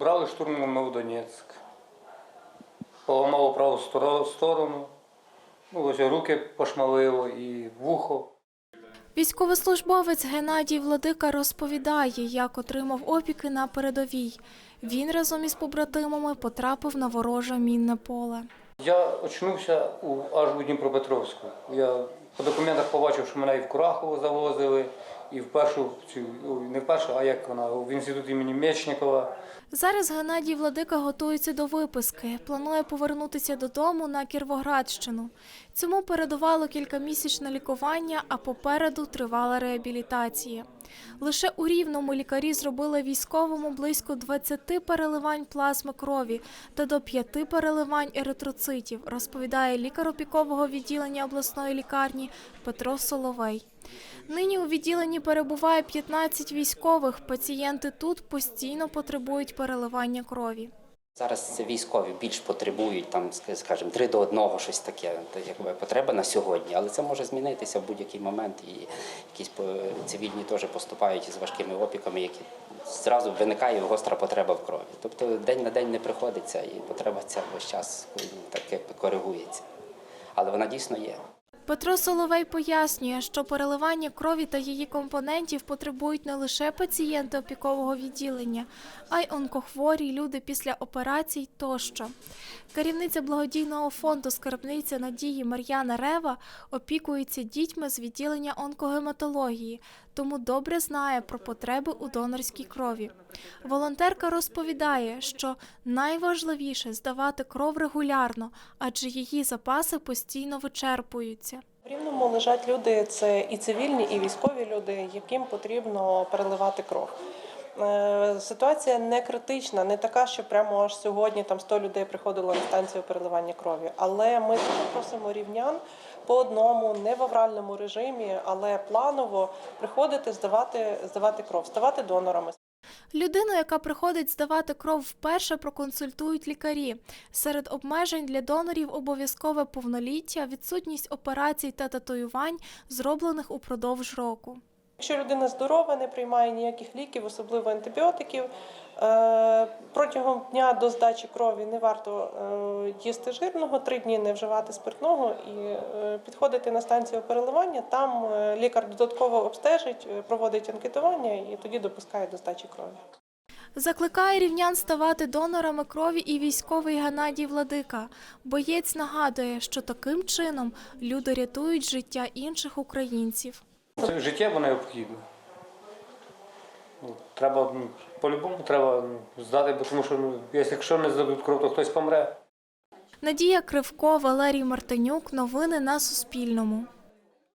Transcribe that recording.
брали штурмом ми в Донецьк. Поламало праву сторону. Ну, ось руки пошмалило і вухо. Військовослужбовець Геннадій Владика розповідає, як отримав опіки на передовій. Він разом із побратимами потрапив на вороже мінне поле. Я очнувся у, аж у Дніпропетровську. Я по документах побачив, що мене і в Курахово завозили, і в першу, не в першу, а як вона, в інститут імені Мечникова. Зараз Геннадій Владика готується до виписки. Планує повернутися додому на Кіровоградщину. Цьому передувало кількамісячне лікування, а попереду тривала реабілітація. Лише у Рівному лікарі зробили військовому близько 20 переливань плазми крові та до 5 переливань еритроцитів, розповідає лікар опікового відділення обласної лікарні Петро Соловей. Нині у відділенні перебуває 15 військових. Пацієнти тут постійно потребують переливання крові. Зараз це військові більш потребують, там, скажімо, три до одного, щось таке, якби потреба на сьогодні, але це може змінитися в будь-який момент, і якісь цивільні теж поступають із важкими опіками, які зразу виникає гостра потреба в крові. Тобто день на день не приходиться, і потреба ця весь час таке коригується. Але вона дійсно є. Петро Соловей пояснює, що переливання крові та її компонентів потребують не лише пацієнти опікового відділення, а й онкохворі, люди після операцій тощо. Керівниця благодійного фонду скарбниця надії Мар'яна Рева опікується дітьми з відділення онкогематології, тому добре знає про потреби у донорській крові. Волонтерка розповідає, що найважливіше здавати кров регулярно, адже її запаси постійно вичерпуються. В Рівному лежать люди, це і цивільні, і військові люди, яким потрібно переливати кров. Е, Ситуація не критична, не така, що прямо аж сьогодні там 100 людей приходило на станцію переливання крові. Але ми просимо рівнян по одному, не в авральному режимі, але планово приходити здавати, здавати кров, ставати донорами. Людину, яка приходить здавати кров вперше, проконсультують лікарі. Серед обмежень для донорів обов'язкове повноліття, відсутність операцій та татуювань, зроблених упродовж року. Якщо людина здорова, не приймає ніяких ліків, особливо антибіотиків, е, протягом дня до здачі крові не варто е, їсти жирного, три дні не вживати спиртного і е, підходити на станцію переливання. Там лікар додатково обстежить, проводить анкетування і тоді допускає до здачі крові. Закликає рівнян ставати донорами крові і військовий Геннадій Владика. Боєць нагадує, що таким чином люди рятують життя інших українців. Це життєво необхідно. Ну, Треба, ну, по-любому треба ну, здати, бо тому що ну, якщо не здадуть кров, то хтось помре. Надія Кривко, Валерій Мартинюк. Новини на Суспільному.